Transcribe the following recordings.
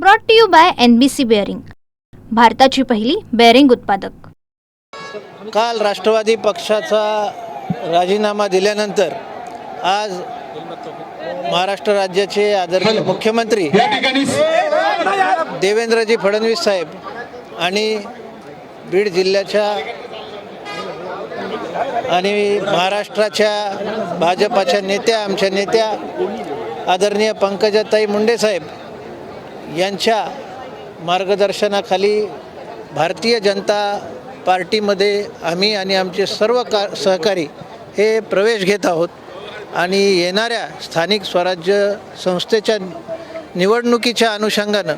Brought to you by N B C bearing भारताची पहिली bearing उत्पादक. काल राष्ट्रवादी पक्षाचा राजीनामा दिल्यानंतर आज महाराष्ट्र राज्याचे आदरणीय मुख्यमंत्री या ठिकाणी देवेंद्रजी फडणवीस साहेब आणि बीड जिल्ह्याच्या आणि महाराष्ट्राच्या भाजपाच्या नेत्या आमच्या नेत्या आदरणीय पंकजाताई मुंडे साहेब यांच्या मार्गदर्शनाखाली भारतीय जनता पार्टीमध्ये आम्ही आणि आमचे सर्व का सहकारी हे प्रवेश घेत आहोत. आणि येणाऱ्या स्थानिक स्वराज्य संस्थेच्या निवडणुकीच्या अनुषंगानं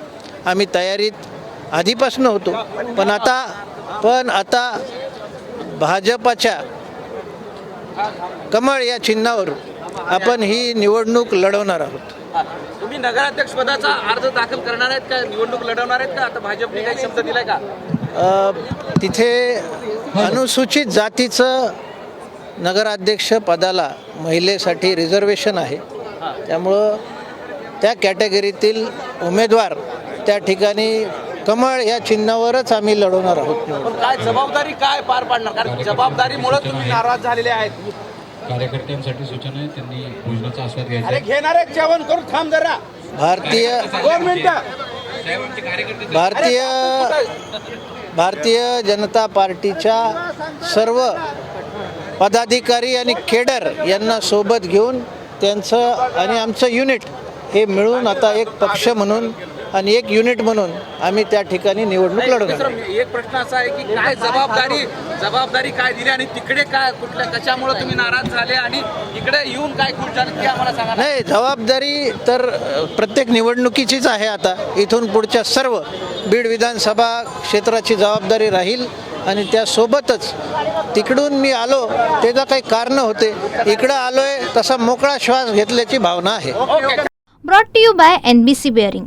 आम्ही तयारीत आधीपासून होतो. पण आता पण आता भाजपाच्या कमळ या चिन्हावर आपण ही निवडणूक लढवणार आहोत. तुम्ही नगराध्यक्ष पदाचा अर्ज दाखल करणार आहेत का? निवडणूक लढवणार आहेत का? आता भाजपने काही शब्द दिलाय का? तिथे अनुसूचित जातीचं नगराध्यक्ष पदाला महिलेसाठी रिझर्वेशन आहे. त्यामुळं त्या कॅटेगरीतील उमेदवार त्या ठिकाणी कमळ या चिन्हावरच आम्ही लढवणार आहोत. काय जबाबदारी काय पार पाडणार? कारण जबाबदारीमुळे तुम्ही नाराज झालेले आहेत. कार्यकर्त्यांसाठी सूचना आहे त्यांनी भोजनाचा आस्वाद घ्यायचा अरे आहे. घेणार आहेत जेवण करून थांब जरा. भारतीय दोन मिनिटं. भारतीय भारतीय जनता पार्टीच्या सर्व पदाधिकारी आणि केडर यांना सोबत घेऊन त्यांचं आणि आमचं युनिट हे मिळून आता एक पक्ष म्हणून आणि एक युनिट म्हणून आम्ही त्या ठिकाणी निवडणूक लढवणार दुसरं एक प्रश्न असा आहे की काय जबाबदारी जबाबदारी काय दिली आणि तिकडे काय कुठल्या कशामुळे तुम्ही नाराज झाले आणि इकडे येऊन काय झाले आम्हाला सांगा. नाही जबाबदारी तर प्रत्येक निवडणुकीचीच आहे आता. इथून पुढच्या सर्व बीड विधानसभा क्षेत्राची जबाबदारी राहील आणि त्यासोबतच तिकडून मी आलो त्याचं काही कारणं होते. इकडं आलोय तसा मोकळा श्वास घेतल्याची भावना आहे. Brought to you by N B C bearing